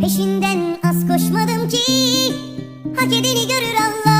Peşinden az koşmadım ki. Hak edeni görür Allah.